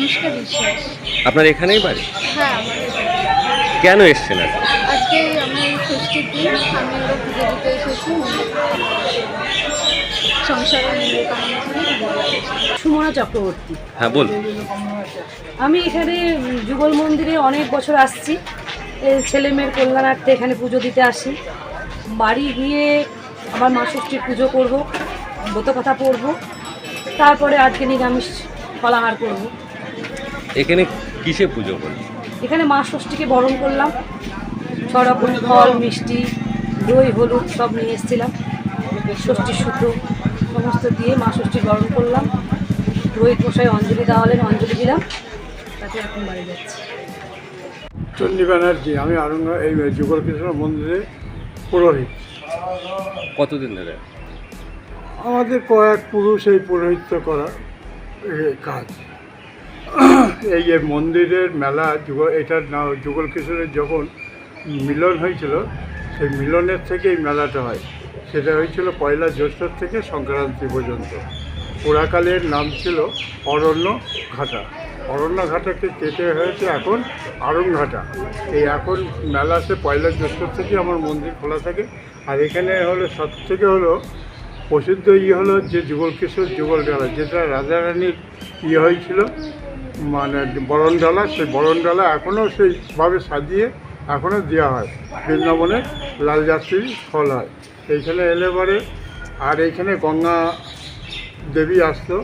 অনুষ্কা বিশ্বাস। আপনার এখানেই বাড়ি? হ্যাঁ কেন এসছেন আজকে? আজকে আমি ষষ্ঠীর দিন আমি ওরা পুজো দিতে এসেছি। সংসারের। সুমনা চক্রবর্তী। হ্যাঁ বলুন। আমি এখানে যুগল মন্দিরে অনেক বছর আসছি। এই ছেলে মেয়ের কল্যাণার্থে এখানে পুজো দিতে আসি। বাড়ি গিয়ে আবার মা ষষ্ঠীর পুজো করব ব্রত কথা পড়ব তারপরে আজকে নিরামিষ ফলাহার করব। এখানে কিসে পুজো করলেন এখানে মা ষষ্ঠীকে বরণ করলাম। রকম ফল মিষ্টি দই হলুদ সব নিয়ে এসেছিলাম। ষষ্ঠীর সুতো সমস্ত দিয়ে মা ষষ্ঠী বরণ করলাম। রোহিত মশাই অঞ্জলি দেওয়া হলেন অঞ্জলি দিলাম। তাতে এখন বাড়ি যাচ্ছি। চন্ডী ব্যানার্জি আমি আরঙ্গ এই যুগল কৃষ্ণ মন্দিরে পুরোহিত। কতদিন ধরে? আমাদের কয়েক পুরুষ এই পুরোহিত্য করা কাজ। এই যে মন্দিরের মেলা, যুগ, এটার নাম যুগল কিশোরের যখন মিলন হয়েছিল, সেই মিলনের থেকে এই মেলাটা হয়। সেটা হয়েছিল পয়লা জ্যৈষ্ঠ থেকে সংক্রান্তি পর্যন্ত। পুরাকালের নাম ছিল অরণ্য ঘাটা। অরণ্য ঘাটাকে কেটে হয়েছে এখন আরংঘাটা এই এখন মেলাতে পয়লা জ্যৈষ্ঠ থেকে আমার মন্দির খোলা থাকে। আর এখানে হলো সব থেকে হলো প্রসিদ্ধ ইয়ে হলো যে যুগল কিশোর যুগল ডালা যেটা রাজা রানীর ইয়ে হয়েছিল মানে বরণ ডালা, সেই বরণ ডালা এখনও সেইভাবে সাজিয়ে এখনও দেওয়া হয়। বৃন্দাবনে লাল যাত্রীর ফল হয়। এইখানে এলে পরে আর এইখানে গঙ্গা দেবী আসতো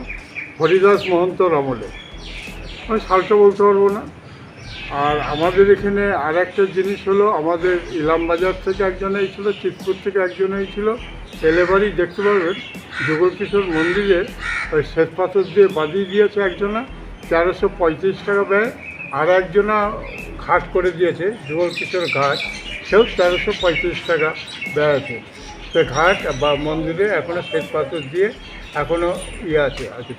হরিদাস মহন্তর আমলে। আমি সালটা বলতে পারব না। আর আমাদের এখানে আর একটা জিনিস হলো, আমাদের ইলামবাজার থেকে একজন ছিল চিতপুর থেকে একজন ছিল এলেবাড়ি দেখতে পারবেন যুগল কিশোর মন্দিরে ওই শ্বেতপাথর দিয়ে বাঁধিয়ে দিয়েছে একজনা। তেরোশো পঁয়ত্রিশ টাকা ব্যয় আর একজনা ঘাট করে দিয়েছে যুবল কিশোর ঘাট। সেও তেরোশো পঁয়ত্রিশ টাকা ব্যয় আছে। সে ঘাট বা মন্দিরে এখনও শ্বেত পাথর দিয়ে এখনও ইয়ে আছে আছে